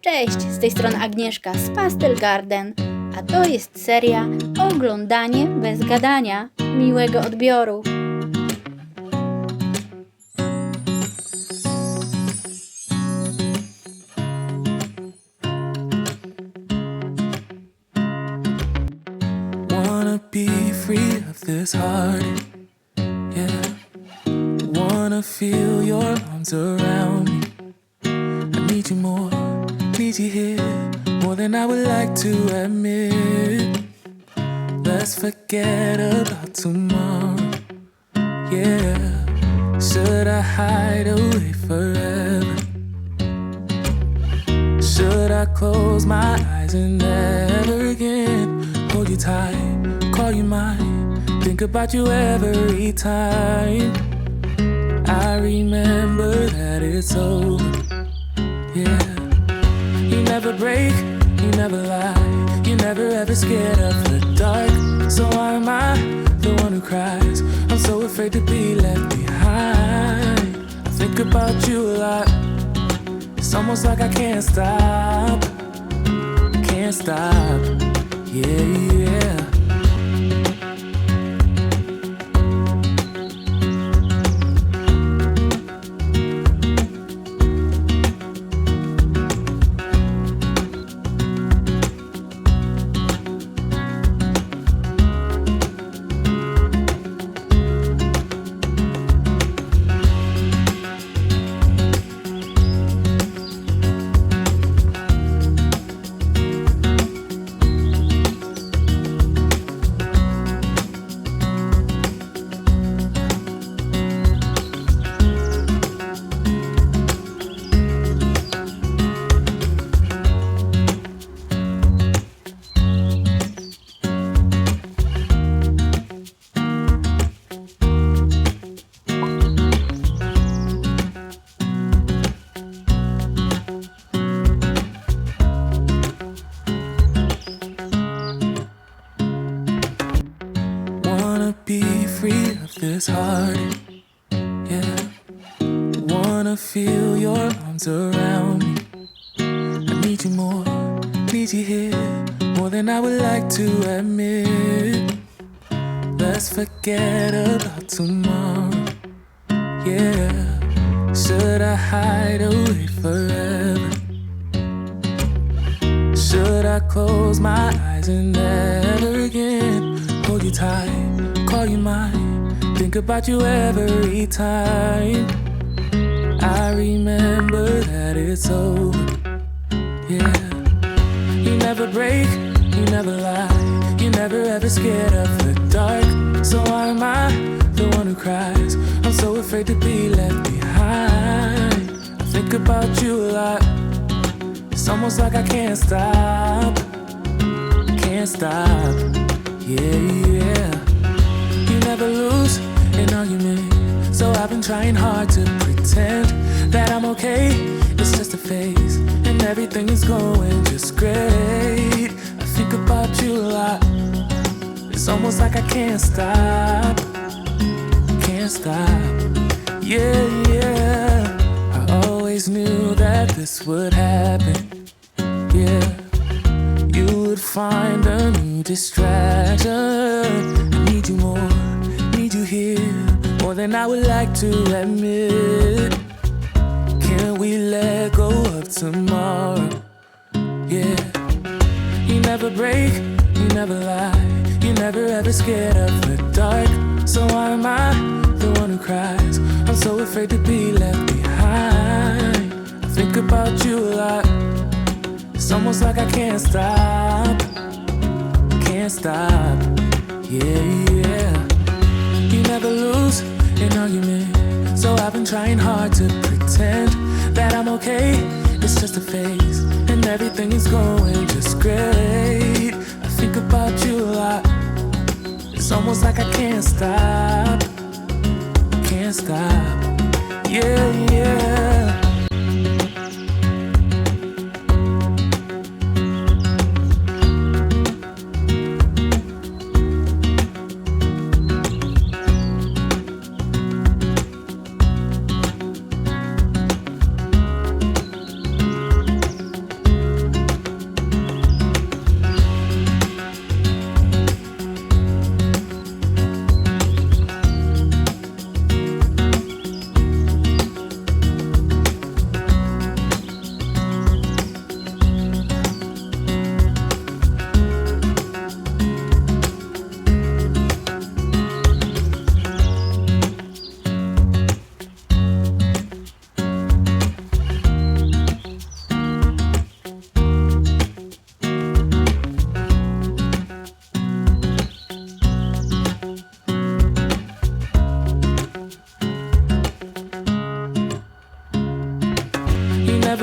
Cześć, z tej strony Agnieszka z Pastel Garden, a to jest seria Oglądanie bez gadania. Miłego odbioru. Wanna be free of this heart. You here, more than I would like to admit. Let's forget about tomorrow. Yeah. Should I hide away forever? Should I close my eyes and never again hold you tight, call you mine, think about you every time? I remember that it's over. Yeah, never break, you never lie, you're never ever scared of the dark. So why am I the one who cries? I'm so afraid to be left behind. I think about you a lot. It's almost like I can't stop, can't stop. Yeah, free hard. Yeah. Wanna feel your arms around me. I need you more, need you here, more than I would like to admit. Let's forget about tomorrow. Yeah. Should I hide away forever? Should I close my eyes and never again hold you tight, call you mine, think about you every time? I remember that it's over. Yeah, you never break, you never lie, You're never ever scared of the dark. So why am I the one who cries? I'm so afraid to be left behind. I think about you a lot. It's almost like I can't stop, can't stop. Yeah, yeah. Argument, so I've been trying hard to pretend that I'm okay. It's just a phase, and everything is going just great. I think about you a lot. It's almost like I can't stop, can't stop. Yeah, yeah. I always knew that this would happen. Yeah, you would find a new distraction. I need you more, more than I would like to admit. Can we let go of tomorrow? Yeah, you never break, you never lie, you never ever scared of the dark. So why am I the one who cries? I'm so afraid to be left behind. I think about you a lot. It's almost like I can't stop, can't stop. Yeah, I've been trying hard to pretend that I'm okay. It's just a phase, and everything is going just great. I think about you a lot. It's almost like I can't stop, can't stop. Yeah, yeah.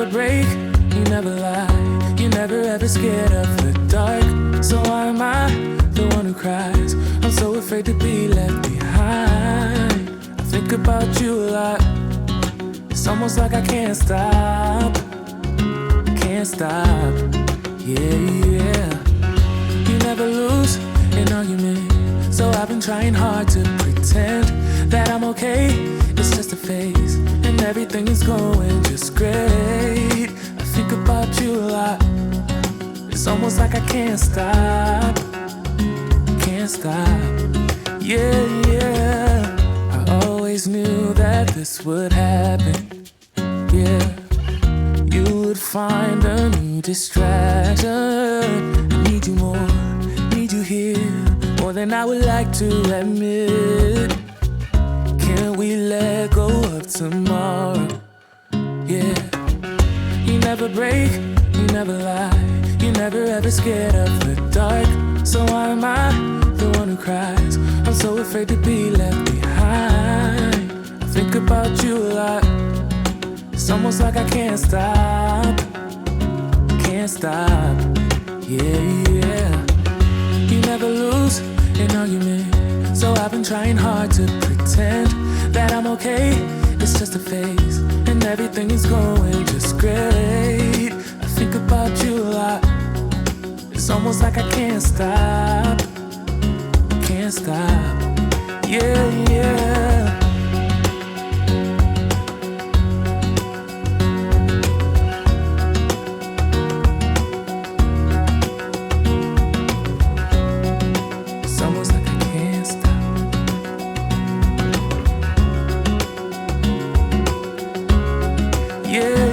Break, you never lie. you're never ever scared of the dark. So why am I the one who cries? I'm so afraid to be left behind. I think about you a lot. It's almost like I can't stop. Can't stop. Yeah, yeah. You never lose an argument. So I've been trying hard to pretend that I'm okay. It's just a phase, everything is going just great. I think about you a lot. It's almost like I can't stop. Can't stop. Yeah, yeah. I always knew that this would happen. Yeah. You would find a new distraction. I need you more, need you here, more than I would like to admit. Can we let go tomorrow? Yeah. You never break, you never lie, you never ever scared of the dark. So why am I the one who cries? I'm so afraid to be left behind. I think about you a lot. It's almost like I can't stop, can't stop. Yeah, yeah. You never lose an argument, so I've been trying hard to pretend that I'm okay. It's just a phase, and everything is going just great. I think about you a lot. It's almost like I can't stop, can't stop. Yeah, yeah. Yeah,